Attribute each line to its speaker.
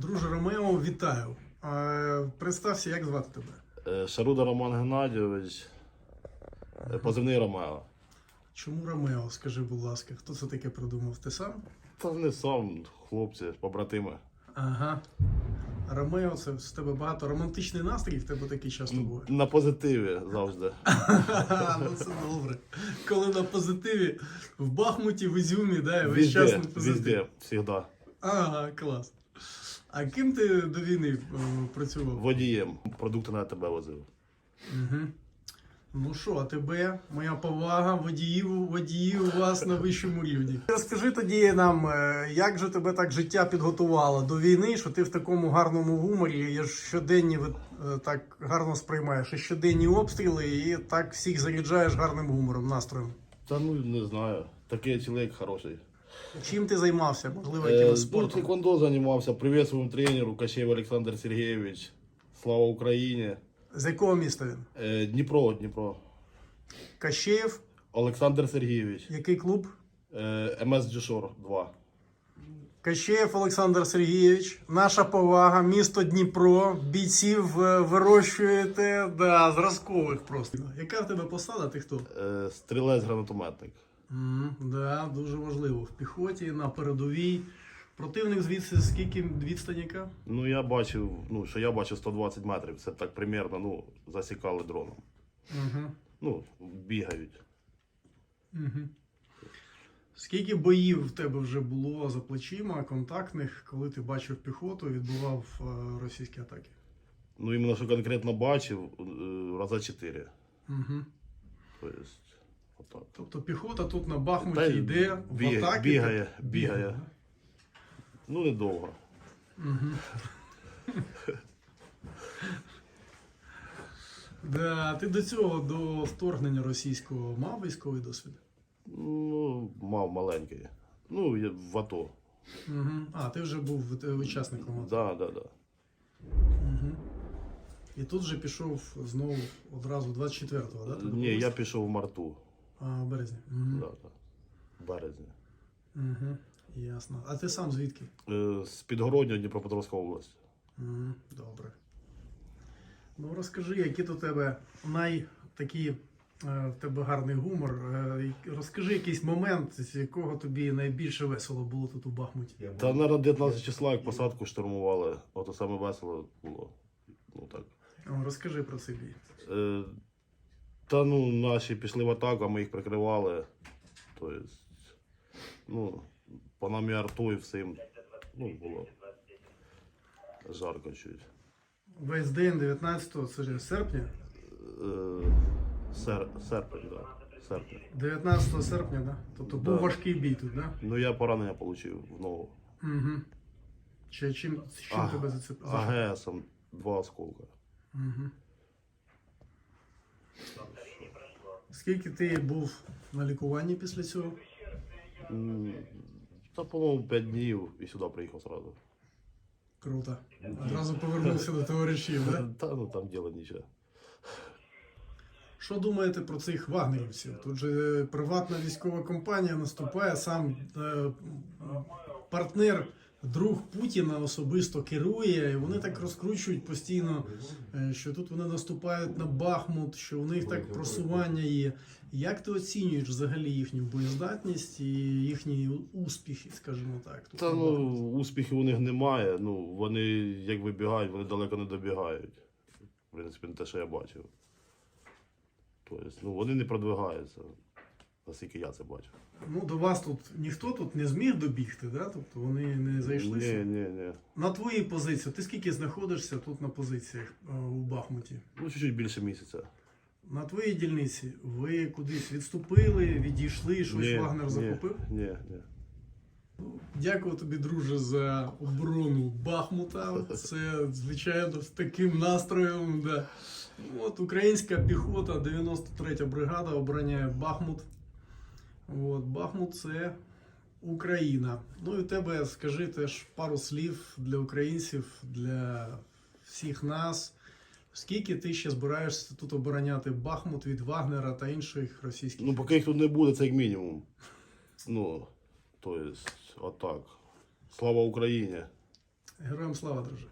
Speaker 1: Друже Ромео, вітаю. Представся, як звати тебе?
Speaker 2: Е, Шаруда Роман Геннадійович, е, позивний Ромео.
Speaker 1: Чому Ромео? Скажи, будь ласка, хто це таке придумав? Ти сам?
Speaker 2: Та не сам, хлопці, побратими.
Speaker 1: Ага. Ромео, це з тебе багато романтичний настрій, в тебе такий часто буває.
Speaker 2: На позитиві завжди.
Speaker 1: Ну це добре. Коли на позитиві в Бахмуті, в Ізюмі, да, і весь час на позитиві.
Speaker 2: везде, завжди.
Speaker 1: Ага, клас. А ким ти до війни е, працював?
Speaker 2: Водієм. Продукти на тебе возив.
Speaker 1: Угу. Ну що, а тебе, моя повага, водіїв, водіїв у вас на вищому рівні. Розкажи тоді нам, е, як же тебе так життя підготувало до війни, що ти в такому гарному гуморі, я ж щоденні ви е, так гарно сприймаєш, і щоденні обстріли, і так всіх заряджаєш гарним гумором, настроєм.
Speaker 2: Та ну не знаю. Такий чоловік хороший.
Speaker 1: Чим ти займався? Можливо,
Speaker 2: Е,
Speaker 1: якимось спортом?
Speaker 2: Тхеквондо займався. Привіт своєму тренеру Кащеєв Олександр Сергійович. Слава Україні.
Speaker 1: З якого міста він?
Speaker 2: Е, Дніпро, Дніпро.
Speaker 1: Кащеєв,
Speaker 2: Олександр Сергійович.
Speaker 1: який клуб?
Speaker 2: Е, МС Джешор 2.
Speaker 1: Кащеєв Олександр Сергійович, наша повага, місто Дніпро, бійців вирощуєте, да, зразкових просто. Яка в тебе посада, ти хто?
Speaker 2: Стрілець гранатометник.
Speaker 1: М да, дуже важливо. В піхоті, на передовій. Противник звідси скільки відстань яка?
Speaker 2: Ну, я бачив, ну, що я бачив 120 метрів. Це так примерно, ну, засікали дроном.
Speaker 1: Угу.
Speaker 2: Ну, бігають.
Speaker 1: Угу. Скільки боїв в тебе вже було за плечима, контактних, коли ти бачив піхоту, відбував е, російські атаки?
Speaker 2: Ну, іменно, що конкретно бачив, е, раза 4.
Speaker 1: Угу.
Speaker 2: Тобто.
Speaker 1: Тобто піхота тут на Бахмуті йде, в атаки.
Speaker 2: бігає,
Speaker 1: так?
Speaker 2: бігає. Ну, недовго.
Speaker 1: Мгм. Да, ти до цього, до вторгнення російського, мав військовий досвід?
Speaker 2: Ну, мав маленький. Ну, я в АТО.
Speaker 1: Угу. А, ти вже був учасником. АТО.
Speaker 2: Да, да.
Speaker 1: Угу. І тут вже пішов знову одразу 24-го, да? ти
Speaker 2: Ні, я пішов в марту.
Speaker 1: А, в березні. Угу.
Speaker 2: Да, да. В березні.
Speaker 1: Угу. Ясно. А ти сам звідки?
Speaker 2: Е, З Підгородня Дніпропетровська область.
Speaker 1: Угу. Добре. Ну розкажи, які у тебе най такі. е, В тебе гарний гумор. Е, і Розкажи якийсь момент, з якого тобі найбільше весело було тут у Бахмуті.
Speaker 2: Та, наверное, 19 числа, як посадку штурмували, ото саме весело було. Ну так.
Speaker 1: О, Розкажи про цей бій.
Speaker 2: Е, та ну, наші пішли в атаку, а ми їх прикривали. Тобто, ну, по нам і арту, і всім. Ну, було жарко чуть.
Speaker 1: Весь день 19 це ж серпня.
Speaker 2: Е, сер, серпень, так. Да. Серпень.
Speaker 1: 19 серпня, да? Тобто був
Speaker 2: Да.
Speaker 1: важкий бій тут, да?
Speaker 2: Ну я поранення отримав в ногу.
Speaker 1: Угу. Чи чим, чим
Speaker 2: А,
Speaker 1: тебе зацепило?
Speaker 2: АГСом два осколка.
Speaker 1: Угу. Скільки ти був на лікуванні після цього?
Speaker 2: М, Та, по-моєму, 5 днів і сюди приїхав одразу.
Speaker 1: Круто. Одразу повернувся до товаришів, да?
Speaker 2: Та ну там діло нічого.
Speaker 1: Що думаєте про цих вагнерівців? Тут же приватна військова компанія наступає, сам е, партнер, друг Путіна особисто керує, і вони так розкручують постійно, е, що тут вони наступають на Бахмут, що у них так просування є. Як ти оцінюєш взагалі їхню боєздатність і їхні успіхи, скажімо так? тут
Speaker 2: Та ну, успіхів у них немає. Ну, вони як вибігають, вони далеко не добігають. В принципі, не те, що я бачив. Тобто, ну, вони не продвигаються, наскільки я це бачив.
Speaker 1: Ну, до вас тут ніхто тут не зміг добігти, да? тобто вони не зайшли.
Speaker 2: Ні, ні, ні.
Speaker 1: На твоїй позиції, ти скільки знаходишся тут на позиціях е, у Бахмуті?
Speaker 2: Ну, чуть-чуть більше місяця.
Speaker 1: На твоїй дільниці ви кудись відступили, відійшли, щось
Speaker 2: ні,
Speaker 1: Вагнер
Speaker 2: ні,
Speaker 1: захопив?
Speaker 2: Ні, ні.
Speaker 1: Дякую тобі, друже, за оборону Бахмута. Це, звичайно, з таким настроєм. Да. От українська піхота, 93-я бригада обороняє Бахмут. От, Бахмут це Україна. Ну і у тебе скажи теж пару слів для українців, для всіх нас. Скільки ти ще збираєшся тут обороняти Бахмут від Вагнера та інших російських?
Speaker 2: Ну, поки їх тут не буде, це як мінімум. Ну, тобто, отак. Слава Україні!
Speaker 1: Героям слава, друже.